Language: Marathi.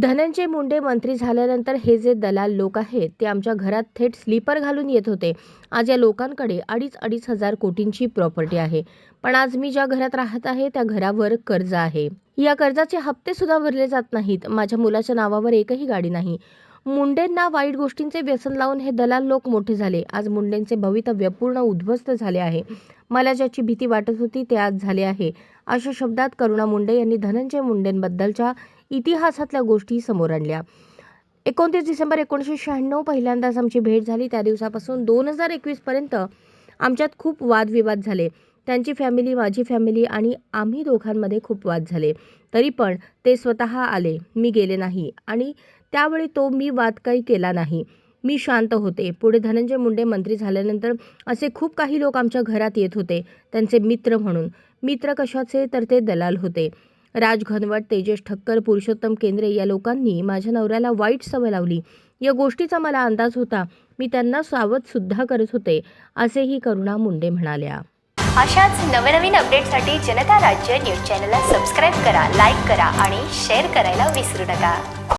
धनंजय मुंडे मंत्री झाल्यानंतर हे जे दलाल लोक आहेत ते आमच्या घरात थेट स्लीपर घालून येत होते. आज या लोकांकडे अडीच अडीच हजार कोटींची प्रॉपर्टी आहे. पण आज मी ज्या घरात राहत आहे त्या घरावर कर्ज आहे. या कर्जाचे हप्ते सुद्धा भरले जात नाहीत. माझ्या मुलाच्या नावावर एकही गाडी नाही. मुंडेंना वाईट गोष्टींचे व्यसन लावून हे दलाल लोक मोठे झाले. आज मुंडेंचे भवितव्य पूर्ण उद्ध्वस्त झाले आहे. मला ज्याची भीती वाटत होती ते आज झाले आहे. अशा शब्दात करुणा मुंडे यांनी धनंजय मुंडेंबद्दलच्या इतिहासातल्या गोष्टी समोर आणल्या. एकोणतीस डिसेंबर एकोणीसशे शहाण्णव पहिल्यांदाच आमची भेट झाली. त्या दिवसापासून दोन हजार एकवीसपर्यंत आमच्यात खूप वादविवाद झाले. त्यांची फॅमिली माझी फॅमिली आणि आम्ही दोघांमध्ये खूप वाद झाले. तरी पण ते स्वतः आले. मी गेले नाही. आणि त्यावेळी तो मी वाद काही केला नाही. मी शांत होते. पुढे धनंजय मुंडे मंत्री झाल्यानंतर असे खूप काही लोक आमच्या घरात येत होते. त्यांचे मित्र म्हणून. मित्र कशाचे? तर ते दलाल होते. राज घनवट तेजेश ठक्कर पुरुषोत्तम केंद्रे या लोकांनी माझ्या नवऱ्याला वाईट सवय लावली. या गोष्टीचा मला अंदाज होता. मी त्यांना सावध सुद्धा करत होते. असेही करुणा मुंडे म्हणाल्या. अशाच नवनवीन अपडेटसाठी जनता राज्य न्यूज चॅनलला सबस्क्राईब करा लाईक करा आणि शेअर करायला विसरू नका.